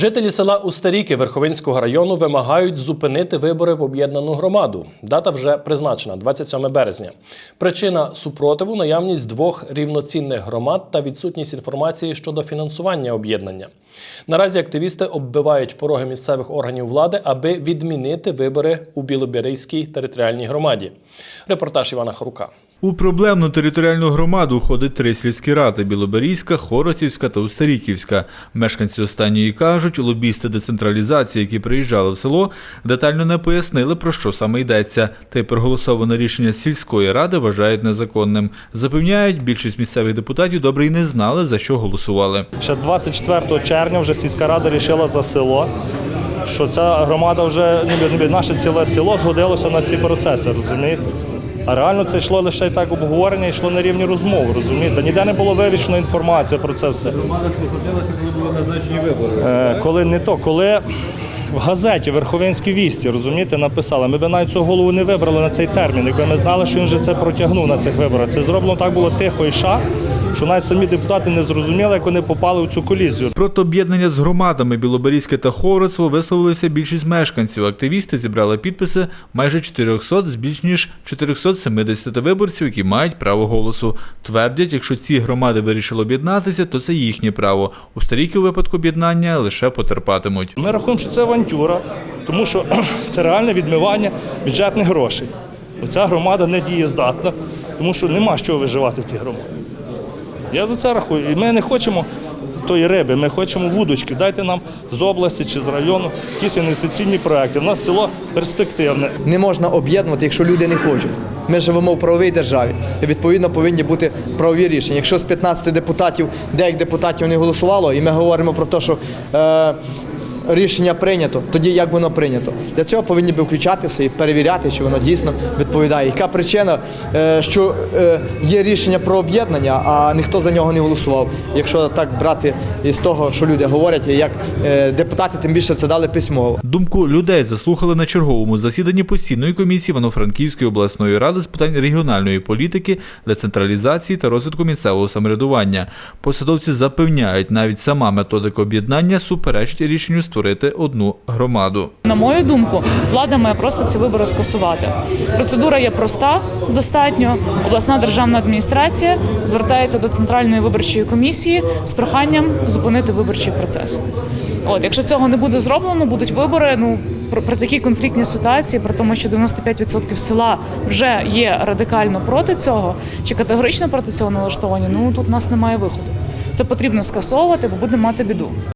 Жителі села Устаріки Верховинського району вимагають зупинити вибори в об'єднану громаду. Дата вже призначена 27 березня. Причина супротиву наявність двох рівноцінних громад та відсутність інформації щодо фінансування об'єднання. Наразі активісти оббивають пороги місцевих органів влади, аби відмінити вибори у Білобірейській територіальній громаді. Репортаж Івана Харука. У проблемну територіальну громаду входить три сільські ради – Білоберізька, Хоросівська та Устаріківська. Мешканці останньої кажуть, лобісти децентралізації, які приїжджали в село, детально не пояснили, про що саме йдеться. Та й проголосоване рішення сільської ради вважають незаконним. Запевняють, більшість місцевих депутатів добре й не знали, за що голосували. Ще 24 червня вже сільська рада рішила за село, що ця громада вже ніби наше ціле село згодилося на ці процеси, розумієте? А реально це йшло лише так обговорення, йшло на рівні розмов, розумієте? Ніде не було вивішена інформація про це все. Громада спохотилася, коли були назначені вибори. Е, коли не то, коли в газеті Верховинські вісті, розумієте, написали, ми б навіть цього голову не вибрали на цей термін, якби ми знали, що він же це протягнув на цих виборах. Це зроблено так було тихо і ша, що навіть самі депутати не зрозуміли, як вони попали в цю колізію. Проти об'єднання з громадами Білоберізьке та Хорицево висловилися більшість мешканців. Активісти зібрали підписи майже 400 з більш ніж 470 виборців, які мають право голосу. Твердять, якщо ці громади вирішили об'єднатися, то це їхнє право. У старіки у випадку об'єднання лише потерпатимуть. Ми рахуємо, що це авантюра, тому що це реальне відмивання бюджетних грошей. Оця громада не дієздатна, тому що нема з чого виживати в тій громаді. Я за це рахую. І ми не хочемо тої риби, ми хочемо вудочки. Дайте нам з області чи з району якісь інвестиційні проекти. У нас село перспективне. не можна об'єднувати, якщо люди не хочуть. Ми живемо в правовій державі. І відповідно повинні бути правові рішення. Якщо з 15 депутатів, деяких депутатів не голосувало, і ми говоримо про те, що е, рішення прийнято, тоді як воно прийнято. Для цього повинні би включатися і перевіряти, чи воно дійсно відповідає. Яка причина, е, що е, є рішення про об'єднання, а ніхто за нього не голосував. Якщо так брати із того, що люди говорять, і як е, депутати тим більше це дали письмово. Думку людей заслухали на черговому засіданні постійної комісії Івано-Франківської обласної ради з питань регіональної політики, децентралізації та розвитку місцевого самоврядування. Посадовці запевняють, навіть сама методика об'єднання суперечить рішенню створити одну громаду. На мою думку, влада має просто ці вибори скасувати. Процедура є проста, достатньо. Обласна державна адміністрація звертається до центральної виборчої комісії з проханням зупинити виборчий процес. От, якщо цього не буде зроблено, будуть вибори. Ну при, при такій конфліктній ситуації, при тому, що 95% села вже є радикально проти цього чи категорично проти цього налаштовані. Ну тут у нас немає виходу. Це потрібно скасовувати, бо будемо мати біду.